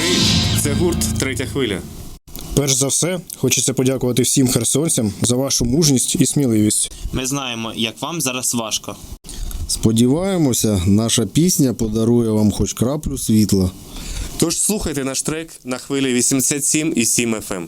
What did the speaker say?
Привіт! Це гурт Третя хвиля. Перш за все, хочеться подякувати всім херсонцям за вашу мужність і сміливість. Ми знаємо, як вам зараз важко. Сподіваємося, наша пісня подарує вам хоч краплю світла. Тож слухайте наш трек на хвилі 87 і 7 FM.